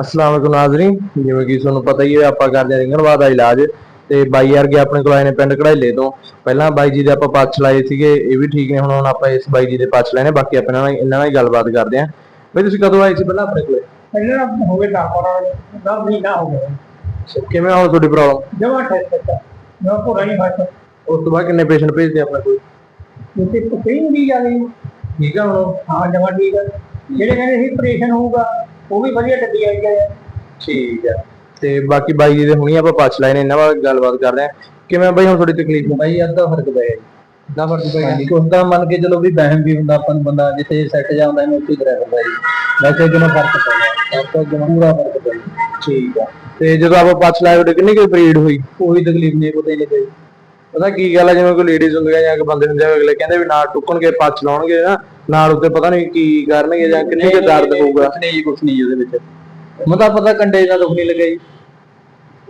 ਅਸਲਾਮ ਅਲੈਕੁਮ ਨਾਜ਼ਰੀਨ। ਜਿਵੇਂ ਕਿ ਤੁਹਾਨੂੰ ਪਤਾ ਹੀ ਹੈ ਆਪਾਂ ਕਰਦੇ ਹਾਂ ਰਿੰਗਣਵਾ ਦਾ ਇਲਾਜ। ਤੇ ਬਾਈ ਵਰਗੇ ਆਪਣੇ ਕੋਲ ਆਏ ਨੇ ਪਿੰਡ ਕਢਾਈਲੇ ਤੋਂ। ਪਹਿਲਾਂ ਬਾਈ ਜੀ ਦੇ ਆਪਾਂ ਪੱਛ ਲਾਏ ਸੀਗੇ ਇਹ ਵੀ ਠੀਕ ਨੇ ਹੁਣ ਹੁਣ ਆਪਾਂ ਇਸ ਬਾਈ ਜੀ ਦੇ ਪੱਛ ਨੇ। ਬਾਕੀ ਆਪਾਂ ਇਹਨਾਂ ਨਾਲ ਇਹਨਾਂ ਨਾਲ ਹੀ ਗੱਲਬਾਤ ਕਰਦੇ ਹਾਂ। ਬਈ ਤੁਸੀਂ ਕਦੋਂ ਆਏ ਸੀ ਪਹਿਲਾਂ ਆਪਣੇ ਕੋਲੇ? ਪਹਿਲਾਂ ਹੋ ਗਏ ਤਾਂ ਪਰ ਦਾ ਮਹੀਨਾ ਹੋ ਗਿਆ ਕਿਵੇਂ ਹੁਣ ਤੁਹਾਡੀ ਪ੍ਰੋਬਲਮ ਜਮਾ ਟੈਸਟ ਕੀਤਾ ਮੈਂ ਪੂਰਾ ਨਹੀਂ ਹੱਟ ਉਸ ਤੋਂ ਬਾਅਦ ਕਿੰਨੇ ਪੇਸ਼ੈਂਟ ਭੇਜਦੇ ਆਪਣੇ ਕੋਲ? ਕਿਉਂਕਿ ਕੋਈ ਨਹੀਂ ਜਾ ਰਹੀ ਠੀਕ ਆ ਹੁਣ। ਹਾਂ ਜਮਾ ਠੀਕ ਹੈ ਜਿਹੜੇ ਕਹਿੰਦੇ ਸੀ ਆਪਰੇਸ਼ਨ ਹੋਊਗਾ ਉਹ ਵੀ ਵਧੀਆ ਟੱਡੀ ਆਈ ਗਏ ਠੀਕ ਆ। ਤੇ ਬਾਕੀ ਬਾਈ ਜੀ ਦੇ ਹੁਣੀ ਆਪਾਂ ਪੱਛ ਨੇ ਇਹਨਾਂ ਨਾਲ ਗੱਲਬਾਤ ਕਰਦੇ ਹਾਂ। ਕਿਵੇਂ ਬਾਈ ਹੁਣ ਤੁਹਾਡੀ ਤਕਲੀਫ? ਬਾਈ ਅੱਧਾ ਫ਼ਰਕ ਪੈ ਗਿਆ ਜੀ। ਦਾ ਫ਼ਰਕ ਪੈ ਹਾਂਜੀ। ਕੁਛ ਤਾਂ ਮੰਨ ਕੇ ਚਲੋ ਵੀ ਵਹਿਮ ਵੀ ਹੁੰਦਾ ਆਪਾਂ ਨੂੰ ਬੰਦਾ ਜਿੱਥੇ ਸੈੱਟ ਜਾਂਦਾ ਇਹਨੂੰ ਉੱਥੇ ਕਰਦਾ ਜੀ। ਵੈਸੇ ਜਨਾ ਫ਼ਰਕ ਪੈ ਗਿਆ? ਸਭ ਤੋਂ ਜਮਾਂ ਪੂਰਾ ਫ਼ਰਕ ਪੈ ਗਿਆ। ਠੀਕ ਆ। ਤੇ ਜਦੋਂ ਆਪਾਂ ਪੱਛ ਲਾਏ ਉਹਦੇ ਕਿੰਨੀ ਕੋਈ ਪੀਰੀਅਡ ਹੋਈ? ਕੋਈ ਤਕਲੀਫ ਨਹੀਂ ਪਤਾ ਹੀ ਨਹੀਂ ਲੱਗੀ ਪਤਾ ਕੀ ਗੱਲ ਆ ਜਿਵੇਂ ਕੋਈ ਲੇਡੀਜ਼ ਹੁੰਦੀਆਂ ਜਾਂ ਕੋਈ ਬੰਦੇ ਹੁੰਦੇ ਆ ਅਗਲੇ ਕਹਿੰਦੇ ਵੀ ਨਾਲ ਟੁੱਕਣਗੇ ਪੱਛ ਲਾਉਣਗੇ ਨਾ। ਨਾਲ ਉੱਤੇ ਪਤਾ ਨਹੀਂ ਕੀ ਕਰਨਗੇ ਜਾਂ ਕਿੰਨੀ ਕੁ ਦਰਦ ਹੋਊਗਾ। ਨਹੀਂ ਜੀ ਕੁਛ ਨਹੀਂ ਜੀ ਉਹਦੇ ਵਿੱਚ। ਮੈਨੂੰ ਪਤਾ ਕੰਡੇ ਦਾ ਦੁੱਖ ਨਹੀਂ ਲੱਗਾ ਜੀ।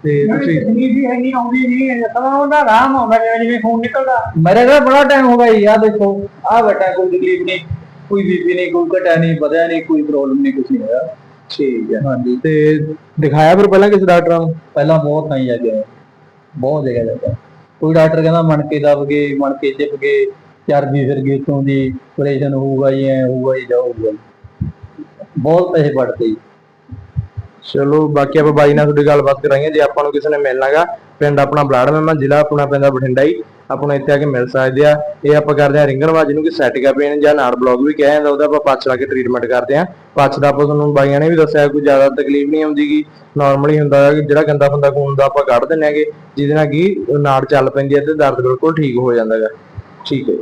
ਤੇ ਤੁਸੀਂ ਤਕਲੀਫ ਵੀ ਇੰਨੀ ਆਉਂਦੀ ਨਹੀਂ ਸਮਾਂ ਉਹਦਾ ਆਰਾਮ ਆਉਂਦਾ ਜਿਵੇਂ ਜਿਵੇਂ ਖੂਨ ਨਿਕਲਦਾ। ਮੇਰੇ ਕੋਲ ਬੜਾ ਟਾਈਮ ਹੋ ਗਿਆ ਜੀ ਆ ਦੇਖੋ। ਆ ਬੈਠਾ ਕੋਈ ਤਕਲੀਫ ਨਹੀਂ ਕੋਈ ਬੀਪੀ ਨਹੀਂ ਕੋਈ ਘਟਾ ਨਹੀਂ ਵਧਿਆ ਨਹੀਂ ਕੋਈ ਪ੍ਰੋਬਲਮ ਨਹੀਂ ਕੁਛ ਨਹੀਂ ਹੋਇਆ। ਠੀਕ ਆ ਹਾਂਜੀ। ਤੇ ਦਿਖਾਇਆ ਫਿਰ ਪਹਿਲਾਂ ਕਿਸੇ ਡਾਕਟਰ ਨੂੰ? ਪਹਿਲਾਂ ਬਹੁਤ ਥਾਈਂ ਜਾ ਕੇ। ਬਹੁਤ ਜਗ੍ਹਾ ਜਾ ਕੇ। ਕੋਈ ਡਾਕਟਰ ਕਹਿੰਦਾ ਮਣ ਕੇ ਦਬ ਗਏ ਮਣ ਕੇ ਚਿਪ ਗਏ। ਚਰਬੀ ਫਿਰ ਗਈ ਦੀ ਆਪਰੇਸ਼ਨ ਹੋਊਗਾ ਜੀ ਐ ਹੋਊਗਾ ਜੀ ਜਾਊਗਾ। ਬਹੁਤ ਪੈਸੇ ਵੱਢਦੇ ਜੀ। ਚਲੋ, ਬਾਕੀ ਆਪਾਂ ਬਾਈ ਨਾਲ ਤੁਹਾਡੀ ਗੱਲਬਾਤ ਕਰਾਂਗੇ, ਜੇ ਆਪਾਂ ਨੂੰ ਕਿਸੇ ਨੇ ਮਿਲਣਾਗਾ ਪਿੰਡ ਆਪਣਾ ਬਲਾੜ ਮੈਮਾ ਜ਼ਿਲ੍ਹਾ ਆਪਣਾ ਪੈਂਦਾ ਬਠਿੰਡਾ ਹੀ ਆਪਾਂ ਨੂੰ ਇੱਥੇ ਆ ਕੇ ਮਿਲ ਸਕਦੇ ਆ। ਇਹ ਆਪਾਂ ਕਰਦੇ ਆ ਰਿੰਗਣਵਾ ਜਿਹਨੂੰ ਕਿ ਸੈਟਿਕਾ ਪੇਨ ਜਾਂ ਨਾੜ ਬਲੌਕ ਵੀ ਕਿਹਾ ਜਾਂਦਾ, ਉਹਦਾ ਆਪਾਂ ਪੱਛ ਲਾ ਕੇ ਟ੍ਰੀਟਮੈਂਟ ਕਰਦੇ ਆ। ਪੱਛ ਦਾ ਆਪਾਂ ਤੁਹਾਨੂੰ ਬਾਈਆਂ ਨੇ ਵੀ ਦੱਸਿਆ, ਕੋਈ ਜ਼ਿਆਦਾ ਤਕਲੀਫ ਨਹੀਂ ਆਉਂਦੀਗੀ। ਨਾਰਮਲੀ ਹੁੰਦਾ ਹੈ ਕਿ ਜਿਹੜਾ ਗੰਦਾ ਫੰਦਾ ਖੂਨ ਦਾ ਆਪਾਂ ਕੱਢ ਦਿੰਨੇ ਆਗੇ ਜਿਹਦੇ ਨਾਲ ਕਿ ਨਾੜ ਚੱਲ ਪੈਂਦੀ ਹੈ ਤੇ ਦਰਦ ਬਿਲਕੁਲ ਠੀਕ ਹੋ ਜਾਂਦਾ ਹੈਗਾ ਠੀਕ ਹੈ